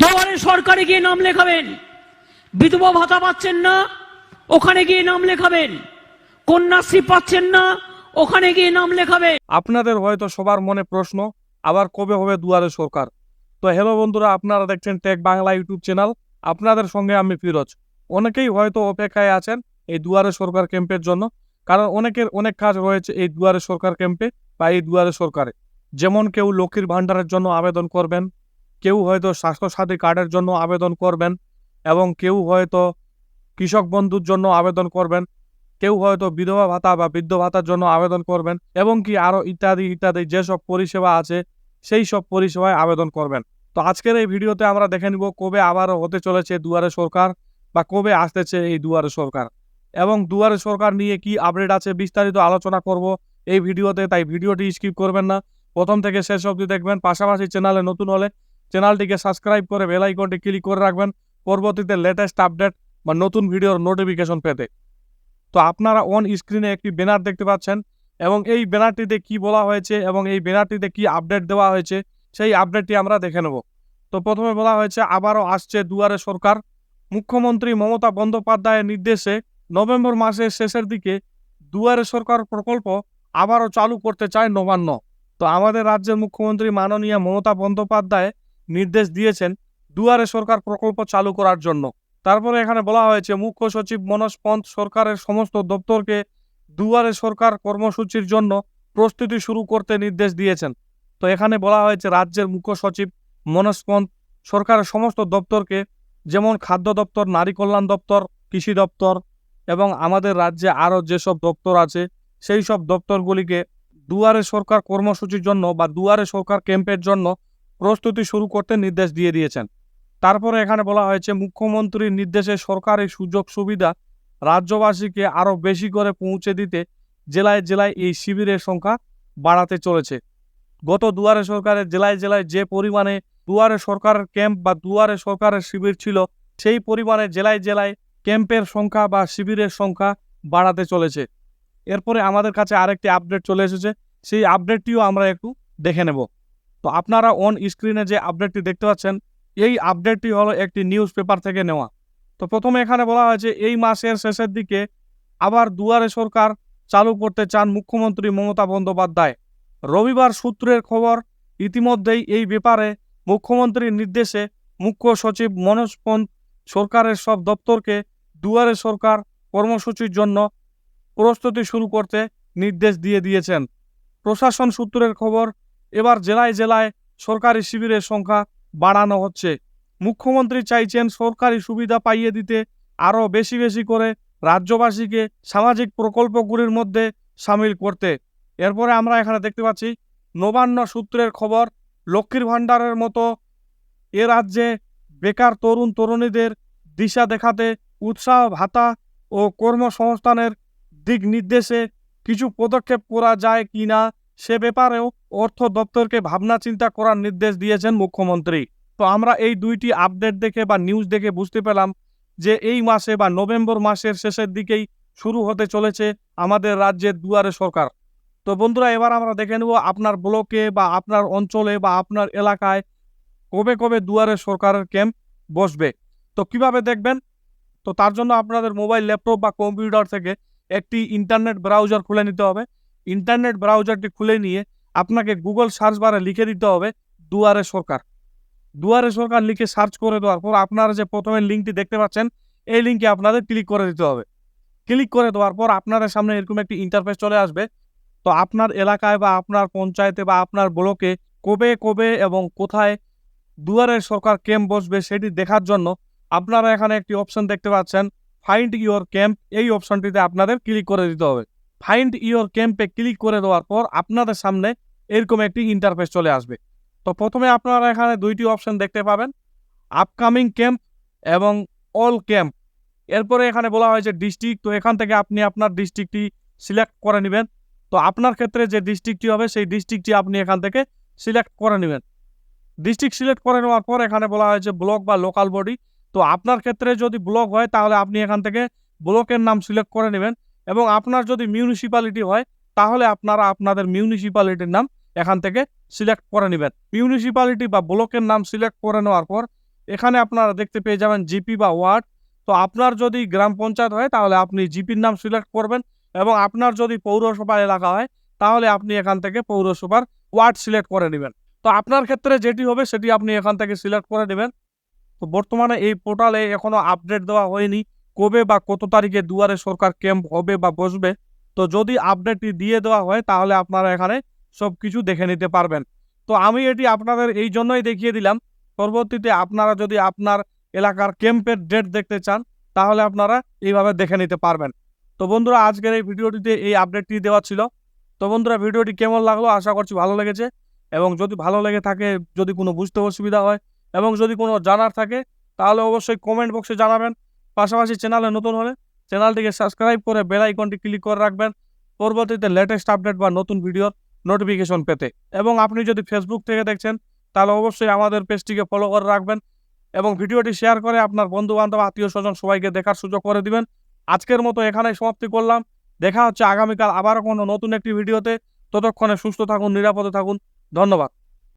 দুয়ারে সরকারে গিয়ে নাম লেখাবেন। বিধবা ভাতা পাচ্ছেন না, ওখানে গিয়ে নাম লেখাবেন। কন্যাশ্রী পাচ্ছেন না, ওখানে গিয়ে নাম লেখাবেন। আপনাদের হয়তো সবার মনে প্রশ্ন, আবার কবে হবে দুয়ারে সরকার? তো হ্যালো বন্ধুরা, আপনারা দেখছেন টেক বাংলা ইউটিউব চ্যানেল আপনাদের সঙ্গে আমি ফিরোজ। অনেকেই হয়তো অপেক্ষায় আছেন এই দুয়ারে সরকার ক্যাম্পের জন্য, কারণ অনেকের অনেক কাজ রয়েছে এই দুয়ারে সরকার ক্যাম্পে বা এই দুয়ারে সরকারে। যেমন কেউ লক্ষ্মীর ভাণ্ডারের জন্য আবেদন করবেন কেউ হয়তো স্বাস্থ্যসাথী কার্ডের জন্য আবেদন করবেন এবং কেউ হয়তো কৃষক বন্ধুর জন্য আবেদন করবেন, কেউ হয়তো বিধবা ভাতা বা বৃদ্ধ ভাতার জন্য আবেদন করবেন এবং কি আরও ইত্যাদি ইত্যাদি যেসব পরিষেবা আছে সেই সব পরিষেবায় আবেদন করবেন। তো আজকের এই ভিডিওতে আমরা দেখে নিব কবে আবারও হতে চলেছে দুয়ারে সরকার বা কবে আসতেছে এই দুয়ারে সরকার এবং দুয়ারে সরকার নিয়ে কি আপডেট আছে বিস্তারিত আলোচনা করব এই ভিডিওতে, তাই ভিডিওটি স্কিপ করবেন না। প্রথম থেকে শেষ অবধি দেখবেন। পাশাপাশি চ্যানেলে নতুন হলে চ্যানেলটিকে সাবস্ক্রাইব করে বেল আইকনটি ক্লিক করে রাখবেন। পরবর্তীতে লেটেস্ট আপডেট বা নতুন ভিডিওর নোটিফিকেশন পেতে। তো আপনারা অন স্ক্রিনে একটি ব্যানার দেখতে পাচ্ছেন এবং এই ব্যানারটিতে কি বলা হয়েছে এবং এই ব্যানারটিতে কি আপডেট দেওয়া হয়েছে, সেই আপডেটটি আমরা দেখে নেব। তো প্রথমে বলা হয়েছে, আবারও আসছে দুয়ারে সরকার। মুখ্যমন্ত্রী মমতা বন্দ্যোপাধ্যায়ের নির্দেশে নভেম্বর মাসের শেষের দিকে দুয়ারে সরকার প্রকল্প আবারও চালু করতে চায় নবান্ন। তো আমাদের রাজ্যের মুখ্যমন্ত্রী মাননীয় মমতা বন্দ্যোপাধ্যায় নির্দেশ দিয়েছেন দুয়ারে সরকার প্রকল্প চালু করার জন্য। তারপরে এখানে বলা হয়েছে, মুখ্য সচিব মনোজ পন্থ সরকারের সমস্ত দপ্তরকে দুয়ারে সরকার কর্মসূচির জন্য প্রস্তুতি শুরু করতে নির্দেশ দিয়েছেন। তো এখানে বলা হয়েছে, রাজ্যের মুখ্য সচিব মনোজ পন্থ সরকারের সমস্ত দপ্তরকে, যেমন খাদ্য দপ্তর, নারী কল্যাণ দপ্তর, কৃষি দপ্তর এবং আমাদের রাজ্যে আরও যেসব দপ্তর আছে, সেই সব দপ্তরগুলিকে দুয়ারে সরকার কর্মসূচির জন্য বা দুয়ারে সরকার ক্যাম্পের জন্য প্রস্তুতি শুরু করতে নির্দেশ দিয়ে দিয়েছেন। তারপরে এখানে বলা হয়েছে, মুখ্যমন্ত্রীর নির্দেশে সরকারি সুযোগ সুবিধা রাজ্যবাসীকে আরও বেশি করে পৌঁছে দিতে জেলায় জেলায় এই শিবিরের সংখ্যা বাড়াতে চলেছে। গত দুয়ারে সরকারের জেলায় জেলায় যে পরিমাণে দুয়ারে সরকারের ক্যাম্প বা দুয়ারে সরকারের শিবির ছিল, সেই পরিমাণে জেলায় জেলায় ক্যাম্পের সংখ্যা বা শিবিরের সংখ্যা বাড়াতে চলেছে। এরপরে আমাদের কাছে আরেকটি আপডেট চলে এসেছে, সেই আপডেটটিও আমরা একটু দেখে নেব। তো আপনারা অন স্ক্রিনে যে আপডেটটি দেখতে পাচ্ছেন, এই আপডেটটি হলো একটি নিউজ পেপার থেকে নেওয়া। তো প্রথমে এখানে বলা হয়েছে, এই মাসের শেষের দিকে আবার দুয়ারে সরকার চালু করতে চান মুখ্যমন্ত্রী মমতা বন্দ্যোপাধ্যায়। রবিবার সূত্রের খবর, ইতিমধ্যেই এই ব্যাপারে মুখ্যমন্ত্রীর নির্দেশে মুখ্য সচিব মনোজ পন্থ সরকারের সব দপ্তরকে দুয়ারে সরকার কর্মসূচির জন্য প্রস্তুতি শুরু করতে নির্দেশ দিয়ে দিয়েছেন। প্রশাসন সূত্রের খবর এবার জেলায় জেলায় সরকারি শিবিরের সংখ্যা বাড়ানো হচ্ছে। মুখ্যমন্ত্রী চাইছেন সরকারি সুবিধা পাইয়ে দিতে আরও বেশি বেশি করে রাজ্যবাসীকে সামাজিক প্রকল্পগুলির মধ্যে সামিল করতে। এরপরে আমরা এখানে দেখতে পাচ্ছি, নবান্ন সূত্রের খবর, লক্ষ্মীর ভাণ্ডারের মতো এ রাজ্যে বেকার তরুণ তরুণীদের দিশা দেখাতে উৎসাহ, ভাতা ও কর্মসংস্থানের দিক নির্দেশে কিছু পদক্ষেপ করা যায় কি না সে ব্যাপারেও অর্থ দপ্তরকে ভাবনা চিন্তা করার নির্দেশ দিয়েছেন মুখ্যমন্ত্রী। তো আমরা এই দুইটি আপডেট দেখে বা নিউজ দেখে বুঝতে পেলাম যে এই মাসে বা নভেম্বর মাসের শেষের দিকেই শুরু হতে চলেছে আমাদের রাজ্যের দুয়ারে সরকার। তো বন্ধুরা, এবার আমরা দেখে নেব আপনার ব্লকে বা আপনার অঞ্চলে বা আপনার এলাকায় কবে কবে দুয়ারে সরকারের ক্যাম্প বসবে। তো কীভাবে দেখবেন? তো তার জন্য আপনাদের মোবাইল, ল্যাপটপ বা কম্পিউটার থেকে একটি ইন্টারনেট ব্রাউজার খুলে নিতে হবে। ইন্টারনেট ব্রাউজারটি খুলে নিয়ে আপনাকে গুগল সার্চ বারে লিখে দিতে হবে দুয়ারে সরকার। দুয়ারে সরকার লিখে সার্চ করে দেওয়ার পর আপনারা যে প্রথমে লিঙ্কটি দেখতে পাচ্ছেন, এই লিঙ্কে আপনাদের ক্লিক করে দিতে হবে। ক্লিক করে দেওয়ার পর আপনাদের সামনে এরকম একটি ইন্টারফেস চলে আসবে। তো আপনার এলাকায় বা আপনার পঞ্চায়েতে বা আপনার ব্লকে কবে কবে এবং কোথায় দুয়ারের সরকার ক্যাম্প বসবে সেটি দেখার জন্য আপনারা এখানে একটি অপশন দেখতে পাচ্ছেন ফাইন্ড ইওর ক্যাম্প এই অপশনটিতে আপনাদের ক্লিক করে দিতে হবে। ফাইন্ড ইওর ক্যাম্পে ক্লিক করে দেওয়ার পর আপনাদের সামনে এরকম একটি ইন্টারফেস চলে আসবে। তো প্রথমে আপনারা এখানে দুইটি অপশন দেখতে পাবেন আপকামিং ক্যাম্প এবং অল ক্যাম্প এরপরে এখানে বলা হয়েছে ডিস্ট্রিক্ট তো এখান থেকে আপনি আপনার ডিস্ট্রিক্টটি সিলেক্ট করে নেবেন। তো আপনার ক্ষেত্রে যে ডিস্ট্রিক্টটি হবে, সেই ডিস্ট্রিক্টটি আপনি এখান থেকে সিলেক্ট করে নেবেন। ডিস্ট্রিক্ট সিলেক্ট করে নেওয়ার পর এখানে বলা হয়েছে ব্লক বা লোকাল বডি তো আপনার ক্ষেত্রে যদি ব্লক হয়, তাহলে আপনি এখান থেকে ব্লকের নাম সিলেক্ট করে নেবেন এবং আপনার যদি মিউনিসিপ্যালিটি হয়, তাহলে আপনারা আপনাদের মিউনিসিপ্যালিটির নাম এখান থেকে সিলেক্ট করে নেবেন। মিউনিসিপ্যালিটি বা ব্লকের নাম সিলেক্ট করে নেওয়ার পর, এখানে আপনারা দেখতে পেয়ে যাবেন জিপি বা ওয়ার্ড তো আপনার যদি গ্রাম পঞ্চায়েত হয়, তাহলে আপনি জিপির নাম সিলেক্ট করবেন এবং আপনার যদি পৌরসভা এলাকা হয়, তাহলে আপনি এখান থেকে পৌরসভার ওয়ার্ড সিলেক্ট করে নেবেন। তো আপনার ক্ষেত্রে যেটি হবে, সেটি আপনি এখান থেকে সিলেক্ট করে নেবেন। তো বর্তমানে এই পোর্টালে এখনও আপডেট দেওয়া হয়নি, কবে বা কত তারিখে দুয়ারে সরকার ক্যাম্প হবে বা বসবে। তো যদি আপডেটটি দিয়ে দেওয়া হয়, তাহলে আপনারা এখানে সব কিছু দেখে নিতে পারবেন। তো আমি এটি আপনাদের এই জন্যই দেখিয়ে দিলাম। পরবর্তীতে আপনারা যদি আপনার এলাকার ক্যাম্পের ডেট দেখতে চান, তাহলে আপনারা এইভাবে দেখে নিতে পারবেন। তো বন্ধুরা, আজকের এই ভিডিওটিতে এই আপডেটটি দেওয়া ছিল। তো বন্ধুরা, ভিডিওটি কেমন লাগল আশা করছি ভালো লেগেছে। এবং যদি ভালো লেগে থাকে, যদি কোনো বুঝতে অসুবিধা হয়, এবং যদি কোনো জানার থাকে, তাহলে অবশ্যই কমেন্ট বক্সে জানাবেন। পাশাপাশি চ্যানেলে নতুন হলে চ্যানেলটিকে সাবস্ক্রাইব করে বেল আইকনটি ক্লিক করে রাখবেন। পরবর্তীতে লেটেস্ট আপডেট বা নতুন ভিডিওর নোটিফিকেশন পেতে। এবং আপনি যদি ফেসবুক থেকে দেখছেন, তাহলে অবশ্যই আমাদের পেজটিকে ফলো করে রাখবেন এবং ভিডিওটি শেয়ার করে আপনার বন্ধু বান্ধব আত্মীয় স্বজন সবাইকে দেখার সুযোগ করে দিবেন। আজকের মতো এখানেই সমাপ্তি করলাম। দেখা হচ্ছে আগামীকাল আবারও কোনো নতুন একটি ভিডিওতে। ততক্ষণে সুস্থ থাকুন, নিরাপদে থাকুন। ধন্যবাদ।